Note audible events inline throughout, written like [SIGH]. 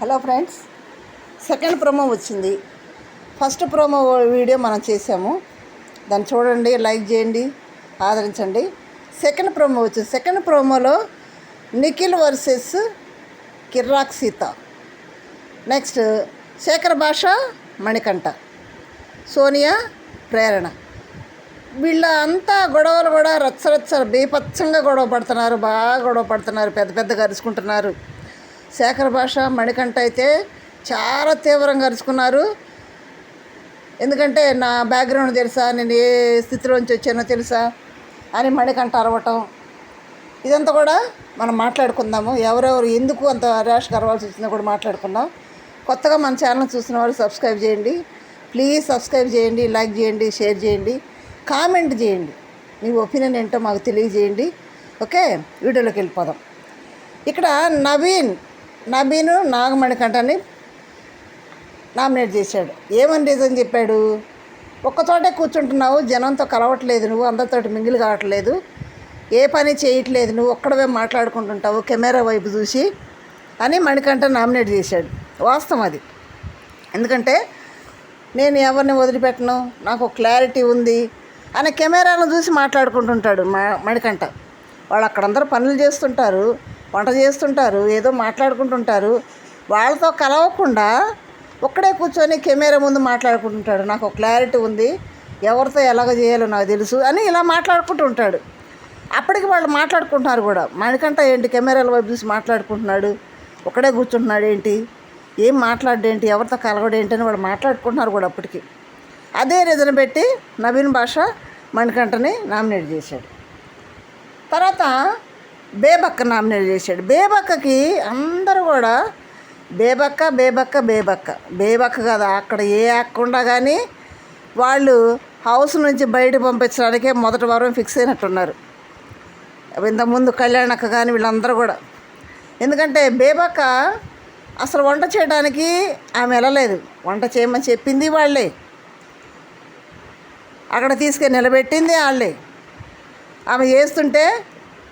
Hello friends second promo వచ్చింది. First promo video మనం చేసాము. దాన్ని చూడండి లైక్ చేయండి ఆదరించండి. సెకండ్ ప్రోమో వచ్చింది. సెకండ్ ప్రోమోలో నిఖిల్ వర్సెస్ కిర్రాక్ సీత. నెక్స్ట్ శేఖర్ భాష మణికంఠ. సోనియా ప్రేరణ. వీళ్ళ అంతా గొడవలు కూడా రచ్చరచ్చ బీపచ్చంగా గొడవ పడుతున్నారు బాగా గొడవ పడుతున్నారు పెద్ద పెద్దగా అరుచుకుంటున్నారు. శేఖర భాష మణికంఠ అయితే చాలా తీవ్రంగా అరుచుకున్నారు. ఎందుకంటే నా బ్యాక్గ్రౌండ్ తెలుసా? నేను ఏ స్థితిలోంచి వచ్చానో తెలుసా? అని మణికంఠ అరవటం. ఇదంతా కూడా మనం మాట్లాడుకుందాము. ఎవరెవరు ఎందుకు అంత ర్యాష్గా అరవాల్సి వచ్చిందో కూడా మాట్లాడుకుందాం. కొత్తగా మన ఛానల్ చూసిన వాళ్ళు సబ్స్క్రైబ్ చేయండి. ప్లీజ్ సబ్స్క్రైబ్ చేయండి లైక్ చేయండి షేర్ చేయండి కామెంట్ చేయండి. మీ ఒపీనియన్ ఏంటో మాకు తెలియజేయండి. ఓకే వీడియోలోకి వెళ్ళిపోదాం. ఇక్కడ నవీన్ నవీన్ నాగమణికంఠని నామినేట్ చేశాడు. ఏమని రీజన్ చెప్పాడు? ఒక్కచోటే కూర్చుంటున్నావు జనంతో కలవట్లేదు నువ్వు అందరితోటి మింగిలి కావట్లేదు ఏ పని చేయట్లేదు నువ్వు ఒక్కడవే మాట్లాడుకుంటుంటావు కెమెరా వైపు చూసి అని మణికంఠ నామినేట్ చేశాడు. వాస్తవం అది. ఎందుకంటే నేను ఎవరిని వదిలిపెట్టను? నాకు ఒక క్లారిటీ ఉంది అని కెమెరాను చూసి మాట్లాడుకుంటుంటాడు మ మణికంఠ. వాళ్ళు అక్కడందరూ పనులు చేస్తుంటారు వంట చేస్తుంటారు ఏదో మాట్లాడుకుంటుంటారు. వాళ్ళతో కలవకుండా ఒక్కడే కూర్చొని కెమెరా ముందు మాట్లాడుకుంటుంటాడు. నాకు ఒక క్లారిటీ ఉంది. ఎవరితో ఎలాగ చేయాలో నాకు తెలుసు అని ఇలా మాట్లాడుకుంటూ ఉంటాడు. అప్పటికి వాళ్ళు మాట్లాడుకుంటున్నారు కూడా. మణికంట ఏంటి? కెమెరాల వైపు చూసి మాట్లాడుకుంటున్నాడు. ఒక్కడే కూర్చుంటున్నాడు ఏంటి? ఏం మాట్లాడేంటి ఎవరితో కలవడేంటి అని వాళ్ళు మాట్లాడుకుంటున్నారు కూడా అప్పటికి. అదే రీజన్ పెట్టి నవీన్ భాష మణికంఠని నామినేట్ చేశాడు. తర్వాత బేబక్క నామినేట్ చేశాడు. బేబక్కకి అందరూ కూడా బేబక్క బేబక్క బేబక్క. బేబక్క కదా అక్కడ ఏ అక్కకుండా కానీ వాళ్ళు హౌస్ నుంచి బయట పంపించడానికే మొదటి వారం ఫిక్స్ అయినట్టున్నారు. ఇంతకుముందు కళ్యాణక్క కానీ వీళ్ళందరూ కూడా. ఎందుకంటే బేబక్క అసలు వంట చేయడానికి ఆమె వెళ్ళలేదు. వంట చేయమని చెప్పింది వాళ్ళే. అక్కడ తీసుకొని నిలబెట్టింది వాళ్ళే. ఆమె చేస్తుంటే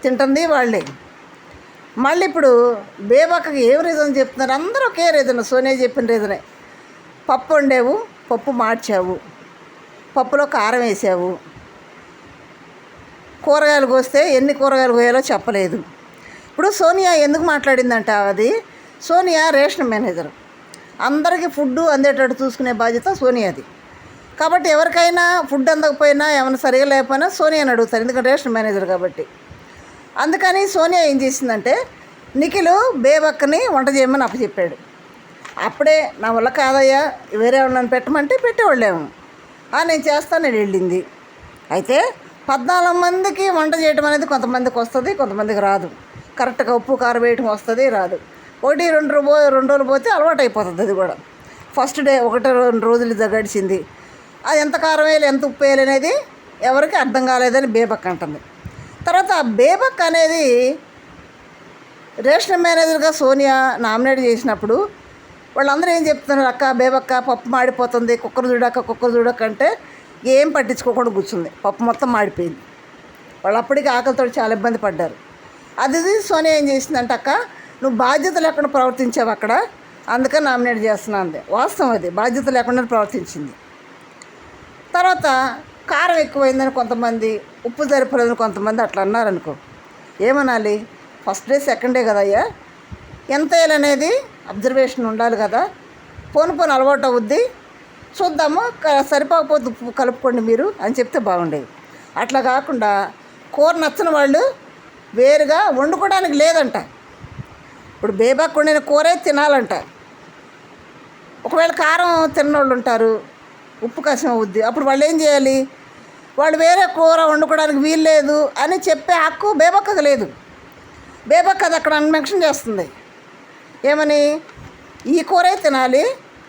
తింటుంది వాళ్ళే. మళ్ళీ ఇప్పుడు బేబక్కకి ఏం రీజన్ చెప్తున్నారు? అందరూ ఒకే రీజన్ సోనియా చెప్పిన రీజనే పప్పు వండేవు పప్పు మార్చావు పప్పులో కారం వేసావు. కూరగాయలు కోస్తే ఎన్ని కూరగాయలు కోయాలో చెప్పలేదు. ఇప్పుడు సోనియా ఎందుకు మాట్లాడిందంట అది? Sonia ration manager. అందరికీ ఫుడ్ అందేటట్టు చూసుకునే బాధ్యత సోనియాది. కాబట్టి ఎవరికైనా ఫుడ్ అందకపోయినా ఏమైనా సరిగా లేకపోయినా సోనియాని అడుగుతారు. ఎందుకంటే రేషన్ మేనేజర్ కాబట్టి. అందుకని సోనియా ఏం చేసిందంటే నిఖిలు బేబక్కని వంట చేయమని అప్పచెప్పాడు. అప్పుడే నా వల్ల కాదయ్యా వేరే వాళ్ళని పెట్టమంటే పెట్టేవాళ్ళేమో. "ఆ, నేను చేస్తానని నేను వెళ్ళింది. అయితే పద్నాలుగు మందికి వంట చేయడం అనేది కొంతమందికి వస్తుంది కొంతమందికి రాదు. కరెక్ట్గా ఉప్పు కారం వేయటం వస్తుంది రాదు. ఒకటి రెండు రోజు రెండు రోజులు పోతే అలవాటు అయిపోతుంది అది కూడా. ఫస్ట్ డే ఒకటి రెండు రోజులు గడిచింది. అది ఎంత కారం వేయాలి ఎంత ఉప్పు వేయాలి అనేది ఎవరికి అర్థం కాలేదని బేబక్ అంటుంది. తర్వాత బేబక్ అనేది రేషన్ మేనేజర్గా సోనియా నామినేట్ చేసినప్పుడు వాళ్ళందరూ ఏం చెప్తున్నారు? అక్క బేబక్క పప్పు మాడిపోతుంది. కుక్కర్ చూడక్క కుక్కర్ చూడక అంటే ఏం పట్టించుకోకుండా కూర్చుంది. పప్పు మొత్తం మాడిపోయింది. వాళ్ళు అప్పటికి ఆకలితో చాలా ఇబ్బంది పడ్డారు. అది ఇది సోనియా ఏం చేసిందంటే అక్క నువ్వు బాధ్యత లేకుండా ప్రవర్తించావు అక్కడ. అందుకని నామినేట్ చేస్తున్నా అంది. వాస్తవం అది. బాధ్యత లేకుండా ప్రవర్తించింది. తర్వాత కారం ఎక్కువైందని కొంతమంది ఉప్పు సరిపోలేదని కొంతమంది అట్లా అన్నారనుకో. ఏమనాలి? ఫస్ట్ డే సెకండ్ డే కదయ్యా? ఎంత వేయాలనేది అబ్జర్వేషన్ ఉండాలి కదా. పోను పోను అలవాటు అవుద్ది. చూద్దాము సరిపోకపోతే ఉప్పు కలుపుకోండి మీరు అని చెప్తే బాగుండేది. అట్లా కాకుండా కూర నచ్చని వాళ్ళు వేరుగా వండుకోవడానికి లేదంట. ఇప్పుడు బేబాక్ వండిన కూరే తినాలంట. ఒకవేళ కారం తిన్నోళ్ళు ఉంటారు ఉప్పు కసం అవుద్ది. అప్పుడు వాళ్ళు ఏం చేయాలి? వాళ్ళు వేరే కూర వండుకోవడానికి వీలు లేదు అని చెప్పే హక్కు బేబక్కకు లేదు. బేబక్క అది అక్కడ మెన్షన్ చేస్తుంది. ఏమని? ఈ కూరే తినాలి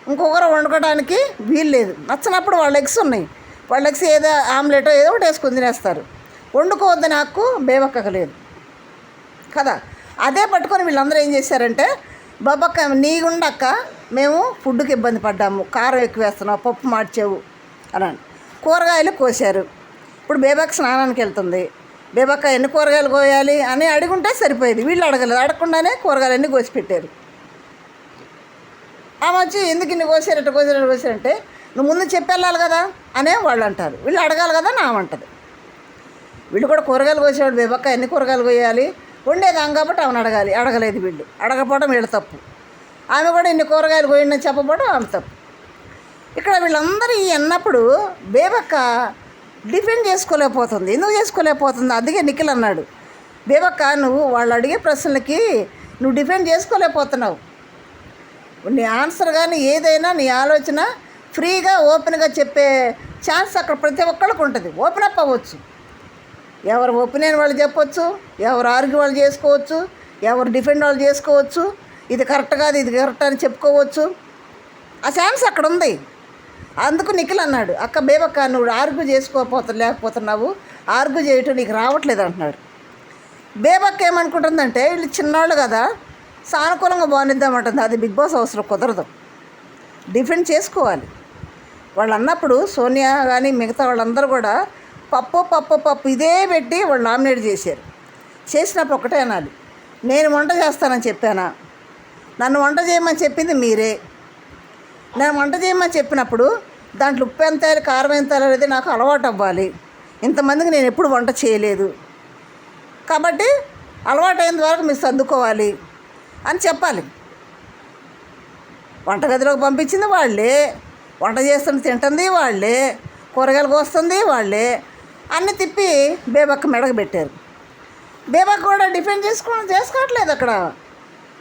ఇంకో కూర వండుకోవడానికి వీలు లేదు. నచ్చినప్పుడు వాళ్ళ ఎగ్స్ ఉన్నాయి. వాళ్ళ ఎగ్స్ ఏదో ఆమ్లెట్ ఏదో ఒకటి వేసుకుని తినేస్తారు. వండుకోవద్దని హక్కు బేబక్కకు లేదు. కదా? అదే పట్టుకొని వీళ్ళందరూ ఏం చేశారంటే బాబక్క నీగుండక్క మేము ఫుడ్కి ఇబ్బంది పడ్డాము. కారం ఎక్కువ వేస్తున్నావు పప్పు మార్చావు అని కూరగాయలు కోసారు ఇప్పుడు బేబక్ స్నానానికి వెళ్తుంది. బేబక్క ఎన్ని కూరగాయలు కోయాలి అని అడుగుంటే సరిపోయేది. వీళ్ళు అడగలేదు. అడగకుండానే కూరగాయలన్నీ కోసి పెట్టారు. ఆమె వచ్చి ఎందుకు ఇన్ని కోసారట కోసారట కోసారంటే నువ్వు ముందు చెప్పెళ్ళాలి కదా అనే వాళ్ళు అంటారు. వీళ్ళు అడగాలి కదా నా అంటది. వీళ్ళు కూడా కూరగాయలు కోసేవాడు బేబక్క ఎన్ని కూరగాయలు కోయాలి? వండేదాం కాబట్టి ఆమెను అడగాలి. అడగలేదు వీళ్ళు. అడగపోవడం వీళ్ళ తప్పు. ఆమె కూడా ఇన్ని కూరగాయలు కోయండి చెప్పబడు ఆమె తప్పు. ఇక్కడ వీళ్ళందరూ అన్నప్పుడు బేబక్క డిఫెండ్ చేసుకోలేకపోతుంది. ఎందుకు చేసుకోలేకపోతుంది? అందుకే నిఖిల్ అన్నాడు. బేబక్క నువ్వు వాళ్ళు అడిగే ప్రశ్నలకి నువ్వు డిఫెండ్ చేసుకోలేకపోతున్నావు. నీ ఆన్సర్ కానీ ఏదైనా నీ ఆలోచన ఫ్రీగా ఓపెన్గా చెప్పే ఛాన్స్ అక్కడ ప్రతి ఒక్కళ్ళకు ఉంటుంది. ఓపెన్ అప్ అవ్వచ్చు. ఎవరు ఒపీనియన్ వాళ్ళు చెప్పొచ్చు ఎవరు ఆర్గ్యూ వాళ్ళు చేసుకోవచ్చు ఎవరు డిఫెండ్ వాళ్ళు చేసుకోవచ్చు. ఇది కరెక్ట్ కాదు ఇది కరెక్ట్ అని చెప్పుకోవచ్చు. ఆ ఛాన్స్ అక్కడ ఉంది. అందుకు నిఖిల్ అన్నాడు అక్క బేబక్క నువ్వు ఆర్గ్యూ చేసుకోకపోతే లేకపోతున్నావు. ఆర్గ్యూ చేయటం నీకు రావట్లేదు అంటున్నాడు. బేబక్క ఏమనుకుంటుందంటే వీళ్ళు చిన్నవాళ్ళు కదా సానుకూలంగా బాగునిద్దామంటుంది అది బిగ్ బాస్ అవసరం కుదరదు. డిఫెండ్ చేసుకోవాలి. వాళ్ళు అన్నప్పుడు సోనియా కానీ మిగతా వాళ్ళందరూ కూడా పప్పు పప్పు పప్పు ఇదే పెట్టి వాళ్ళు నామినేట్ చేశారు. చేసినప్పుడు ఒకటే అనాలి. నేను వంట చేస్తానని చెప్పానా? నన్ను వంట చేయమని చెప్పింది మీరే. నేను వంట చేయమని చెప్పినప్పుడు దాంట్లో ఉప్పు ఎంత వేయాలి, కారం ఎంత అనేది నాకు అలవాటు అవ్వాలి. ఇంతమందికి నేను ఎప్పుడు వంట చేయలేదు. కాబట్టి అలవాటైన వరకు మీరు సర్దుకోవాలి అని చెప్పాలి. వంటగదిలోకి పంపించింది వాళ్ళే. వంట చేస్తుంది తింటుంది వాళ్ళే. కూరగాయలు కోస్తుంది వాళ్ళే. అన్ని తిప్పి బేబక్క మెడకు పెట్టారు. బేబక్క కూడా డిఫెండ్ చేసుకోవడం చేసుకోవట్లేదు అక్కడ.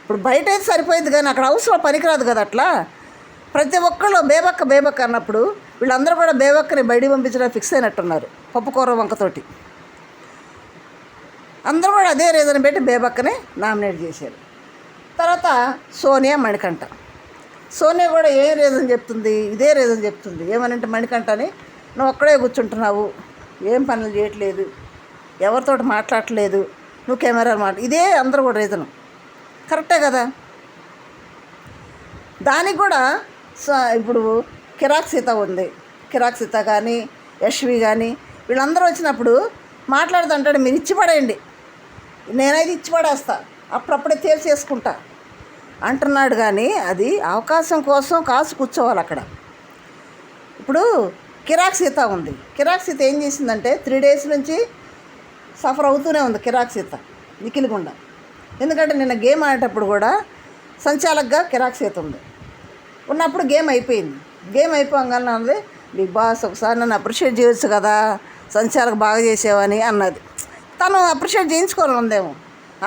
ఇప్పుడు బయట అయితే సరిపోయింది కానీ అక్కడ హౌస్లో పనికిరాదు కదా అట్లా? ప్రతి ఒక్కళ్ళు బేబక్క బేబక్క అన్నప్పుడు వీళ్ళందరూ కూడా బేబక్కని బయటికి పంపించడం ఫిక్స్ అయినట్టున్నారు పప్పుకూర వంకతోటి. అందరూ కూడా అదే రీజన్ పెట్టి బేబక్కనే నామినేట్ చేశారు. తర్వాత సోనియా మణికంఠ. సోనియా కూడా ఏ రీజన్ చెప్తుంది ఇదే రీజన్ చెప్తుంది. ఏమనంటే మణికంఠని నువ్వు ఒక్కడే కూర్చుంటున్నావు ఏం పనులు చేయట్లేదు ఎవరితోటి మాట్లాడట్లేదు నువ్వు కెమెరా మాట ఇదే అందరూ కూడా రీజను కరెక్టే కదా? దానికి కూడా స- ఇప్పుడు కిరాక్ సీత ఉంది. కిరాక్ సీత కానీ యశ్వి కానీ వీళ్ళందరూ వచ్చినప్పుడు మాట్లాడుతుంటాడు మీరు ఇచ్చి పడేయండి. నేనైతే ఇచ్చి పడేస్తా. అప్పుడప్పుడే తేల్చేసుకుంటా. అంటున్నాడు కానీ అది అవకాశం కోసం కాసు కూర్చోవాలి అక్కడ. ఇప్పుడు కిరాక్ సీత ఉంది. కిరాక్ సీత ఏం చేసిందంటే త్రీ డేస్ నుంచి సఫర్ అవుతూనే ఉంది కిరాక్ సీత నిఖిల్ గుండా. ఎందుకంటే నిన్న గేమ్ ఆడేటప్పుడు కూడా సంచాలకుగా కిరాక్ సీత ఉంది. ఉన్నప్పుడు గేమ్ అయిపోయింది. గేమ్ అయిపోగానే అన్నది బిగ్ బాస్ ఒకసారి నన్ను అప్రిషియేట్ చేయొచ్చు కదా సంచాలకు బాగా చేసేవని అన్నది. తను అప్రిషియేట్ చేయించుకోవాలని ఉందేమో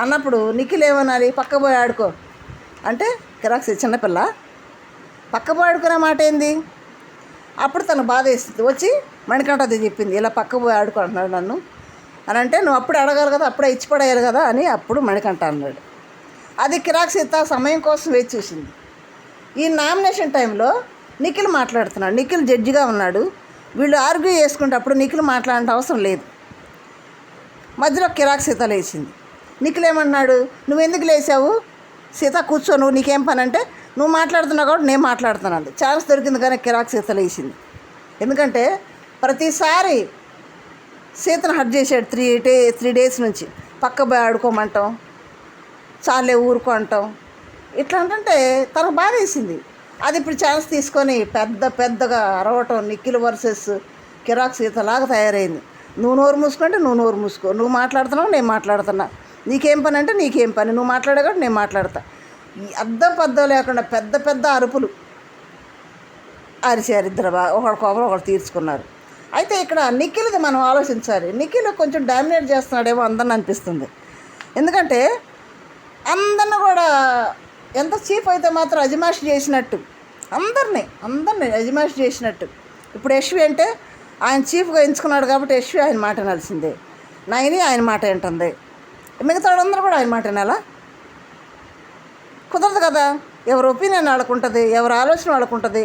అన్నప్పుడు నిఖిల్ ఏమనాలి? పక్క పోయి ఆడుకో. అంటే కిరాక్ సీత చిన్నపిల్ల పక్క పోయి ఆడుకునే మాట ఏంది? అప్పుడు తను బాధ వేస్తుంది వచ్చి మణికంఠ అది చెప్పింది ఇలా పక్క పోయి ఆడుకో అంటున్నాడు నన్ను. అని అంటే నువ్వు అప్పుడు అడగాలి కదా అప్పుడే ఇచ్చిపడేయాలి కదా అని అప్పుడు మణికంఠ అన్నాడు. అది కిరాక్ సీత సమయం కోసం వేచి చూసింది. ఈ నామినేషన్ టైంలో నిఖిల్ మాట్లాడుతున్నాడు. నిఖిల్ జడ్జిగా ఉన్నాడు. వీళ్ళు ఆర్గ్యూ చేసుకునేటప్పుడు నిఖిల్ మాట్లాడే అవసరం లేదు. మధ్యలో కిరాక్ సీత లేచింది. నిఖిల్ ఏమన్నాడు? నువ్వు ఎందుకు లేచావు? సీత కూర్చో నువ్వు నీకేం పని? అంటే నువ్వు మాట్లాడుతున్నావు కాబట్టి నేను మాట్లాడుతున్నాను ఛాన్స్ దొరికింది కానీ కిరాక్ సీత లేచింది. ఎందుకంటే ప్రతిసారి సీతను హట్ చేశాడు త్రీ డే త్రీ డేస్ నుంచి. పక్క పోయి ఆడుకోమంటాం చాలే ఊరుకో అంటాం. ఇట్లా అంటే తనకు బాధేసింది అది ఇప్పుడు ఛాన్స్ తీసుకొని పెద్ద పెద్దగా అరవటం నిఖిల్ వర్సెస్ కిరాక్ సీతలాగా తయారైంది. నువ్వు నోరు మూసుకుంటే నువ్వు నోరు మూసుకో. నువ్వు మాట్లాడుతున్నావు నేను మాట్లాడుతున్నా. నీకేం పని అంటే నీకేం పని. నువ్వు మాట్లాడే నేను మాట్లాడతా. అర్థం అద్దం పద్దం లేకుండా పెద్ద పెద్ద అరుపులు. అరిసారు ఇద్దరు బా ఒకటి కోపం ఒకటి తీర్చుకున్నారు. అయితే ఇక్కడ నిఖిల్ది మనం ఆలోచించాలి. నిఖిల్ కొంచెం డామినేట్ చేస్తున్నాడేమో అందరిని అనిపిస్తుంది. ఎందుకంటే అందరిని కూడా ఎంత చీఫ్ అయితే మాత్రం అజమాష్ చేసినట్టు. అందరినీ అందరినీ అజమాష్ చేసినట్టు. ఇప్పుడు యశ్వి అంటే ఆయన చీఫ్గా ఎంచుకున్నాడు కాబట్టి యశ్వి ఆయన మాట వినాల్సిందే నైని ఆయన మాట వింటుంది. మిగతా వాళ్ళందరూ కూడా ఆయన మాట వినాలా? కుదరదు కదా. ఎవరి ఒపీనియన్ వాళ్ళకు ఉంటుంది ఎవరి ఆలోచన వాళ్ళకు ఉంటుంది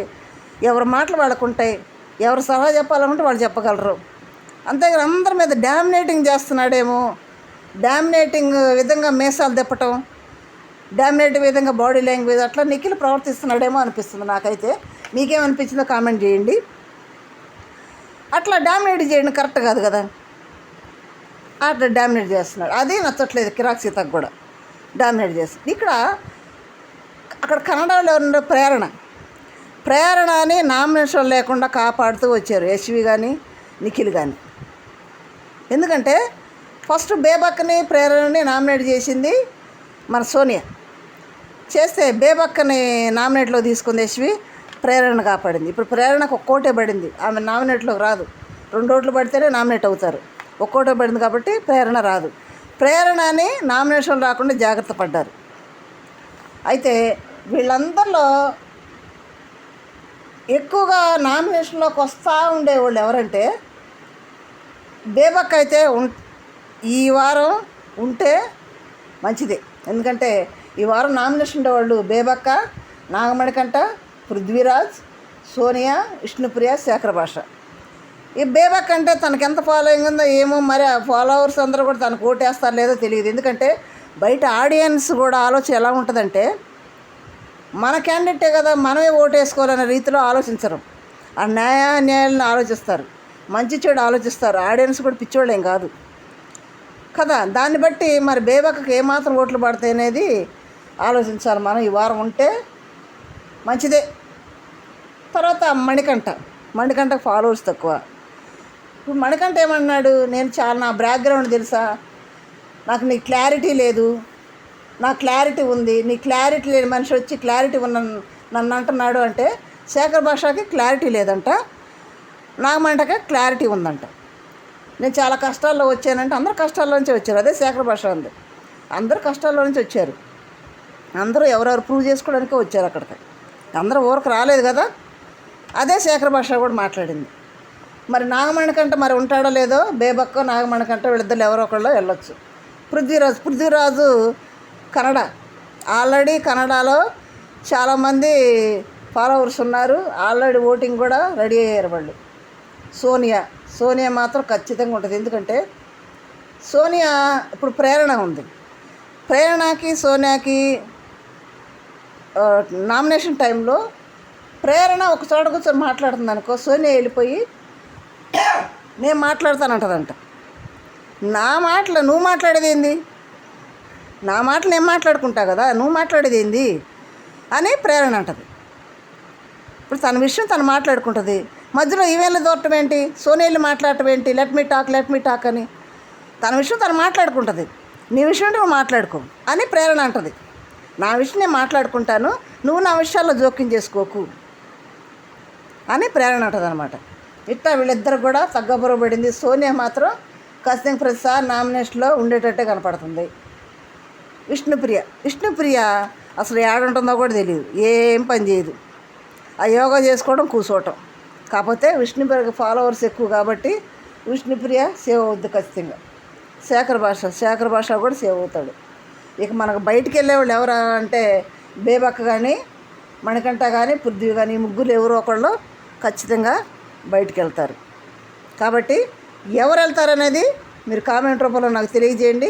ఎవరి మాటలు వాళ్ళకు ఉంటాయి ఎవరు సలహా చెప్పాలనుకుంటే వాళ్ళు చెప్పగలరు. అంతేగాని అందరి మీద డామినేటింగ్ చేస్తున్నాడేమో. డామినేటింగ్ విధంగా మేసాలు తిప్పటం డామినేటింగ్ విధంగా బాడీ లాంగ్వేజ్ అట్లా నిఖిల్ ప్రవర్తిస్తున్నాడేమో అనిపిస్తుంది నాకైతే. మీకేమనిపించిందో కామెంట్ చేయండి. అట్లా డామినేట్ చేయడం కరెక్ట్ కాదు కదా. అట్లా డామినేట్ చేస్తున్నాడు. అదే నచ్చట్లేదు కిరాక్ సీతకు కూడా. డామినేట్ చేస్తుంది ఇక్కడ అక్కడ కన్నడలో ఉన్న ప్రేరణ. ప్రేరణ అని నామినేషన్ లేకుండా కాపాడుతూ వచ్చారు యశ్వి కానీ నిఖిల్ కానీ ఎందుకంటే ఫస్ట్ బేబక్కని ప్రేరణని నామినేట్ చేసింది మన సోనియా. చేస్తే బేబక్కని నామినేట్లో తీసుకుంది యశ్వి ప్రేరణ కాపాడింది. ఇప్పుడు ప్రేరణకు ఒక్కోటే పడింది. ఆమె నామినేట్లోకి రాదు. రెండు ఓట్లు పడితేనే నామినేట్ అవుతారు. ఒక్కోటే పడింది కాబట్టి ప్రేరణ రాదు. ప్రేరణని నామినేషన్ రాకుండా జాగ్రత్త పడ్డారు. అయితే వీళ్ళందరిలో ఎక్కువగా నామినేషన్లోకి వస్తూ ఉండేవాళ్ళు ఎవరంటే బేబక్ అయితే ఉం ఈ వారం ఉంటే మంచిదే. ఎందుకంటే ఈ వారం నామినేషన్ ఉండేవాళ్ళు బేబక్క నాగమణికంట పృథ్వీరాజ్ సోనియా విష్ణుప్రియ శేఖర భాష ఈ బేబక్ అంటే తనకి ఎంత ఫాలోయింగ్ ఉందో ఏమో మరి ఆ ఫాలోవర్స్ అందరూ కూడా తనకు ఓటేస్తారో లేదో తెలియదు. ఎందుకంటే బయట ఆడియన్స్ కూడా ఆలోచన ఎలా ఉంటుందంటే మన క్యాండిడేటే కదా మనమే ఓటేసుకోవాలనే రీతిలో ఆలోచించరు. ఆ న్యాయ న్యాయాలను ఆలోచిస్తారు. మంచి చెడు ఆలోచిస్తారు. ఆడియన్స్ కూడా పిచ్చోళ్ళేం కాదు. కదా దాన్ని బట్టి మరి బేబక్కకి ఏమాత్రం ఓట్లు పడతాయి అనేది ఆలోచించాలి మనం. ఈ వారం ఉంటే మంచిదే. తర్వాత మణికంఠ. మణికంఠకు ఫాలోవర్స్ తక్కువ. ఇప్పుడు మణికంఠ ఏమన్నాడు? నేను చాలా నా బ్యాక్గ్రౌండ్ తెలుసా? నాకు నీ క్లారిటీ లేదు. నా క్లారిటీ ఉంది నీ క్లారిటీ లేని మనిషి వచ్చి క్లారిటీ ఉన్న నన్ను అంటున్నాడు అంటే శేఖర్ భాషకి క్లారిటీ లేదంట నాగమంటకి క్లారిటీ ఉందంట. నేను చాలా కష్టాల్లో వచ్చానంటే అందరు కష్టాల్లో నుంచి వచ్చారు అదే శేఖర్ భాష ఉంది. అందరు కష్టాల్లో నుంచి వచ్చారు. అందరూ ఎవరెవరు ప్రూవ్ చేసుకోవడానికే వచ్చారు అక్కడికి. అందరూ ఊరికి రాలేదు కదా అదే శేఖర్ భాష కూడా మాట్లాడింది. మరి నాగమణకంటే మరి ఉంటాడో లేదో బేబక్క నాగమణకంటే వీళ్ళిద్దరు ఎవరో ఒకళ్ళు వెళ్ళొచ్చు. పృథ్వీరాజు పృథ్వీరాజు కన్నడ. ఆల్రెడీ కన్నడలో చాలామంది ఫాలోవర్స్ ఉన్నారు. ఆల్రెడీ ఓటింగ్ కూడా రెడీ అయ్యారు వాళ్ళు. సోనియా. సోనియా మాత్రం ఖచ్చితంగా ఉంటుంది. ఎందుకంటే సోనియా ఇప్పుడు ప్రేరణ ఉంది. ప్రేరణకి సోనియాకి నామినేషన్ టైంలో ప్రేరణ ఒక చోట కూర్చొని మాట్లాడుతుంది అనుకో సోనియా వెళ్ళిపోయి [COUGHS] నేను మాట్లాడతానంటదంట. నా మాటలు నువ్వు మాట్లాడేది ఏంది? నా మాటలు నేను మాట్లాడుకుంటా కదా నువ్వు మాట్లాడేది ఏంది? అని ప్రేరణ అంటది. ఇప్పుడు తన విషయం తను మాట్లాడుకుంటుంది. మధ్యలో ఈవేళ దూరటం ఏంటి? సోనియాలు మాట్లాడటం ఏంటి? Let me talk let me talk అని. తన విషయం తను మాట్లాడుకుంటుంది. నీ విషయం నువ్వు మాట్లాడుకో అని ప్రేరణ అంటది. నా విషయం నేను మాట్లాడుకుంటాను నువ్వు నా విషయాల్లో జోక్యం చేసుకోకు అని ప్రేరణ ఉంటుంది అనమాట ఇట్లా వీళ్ళిద్దరు కూడా తగ్గబురబడింది. సోనియా మాత్రం ఖచ్చితంగా ప్రతిసారి నామినేషన్లో ఉండేటట్టే కనపడుతుంది. విష్ణుప్రియ. విష్ణుప్రియ అసలు ఏడుంటుందో కూడా తెలియదు ఏం పని చేయదు. ఆ యోగా చేసుకోవడం కూర్చోవటం కాకపోతే విష్ణుప్రియ ఫాలోవర్స్ ఎక్కువ కాబట్టి విష్ణుప్రియ సేవ్ అవుద్ది ఖచ్చితంగా. శేఖర భాష శేఖర భాష కూడా సేవ్ అవుతాడు. ఇక మనకు బయటికి వెళ్ళేవాళ్ళు ఎవరు అంటే బేబక్క కానీ మణికంఠ కానీ పృథ్వీ కానీ ముగ్గురు ఎవరో ఒకళ్ళు ఖచ్చితంగా బయటికి వెళ్తారు. కాబట్టి ఎవరు వెళ్తారనేది మీరు కామెంట్ రూపంలో నాకు తెలియజేయండి.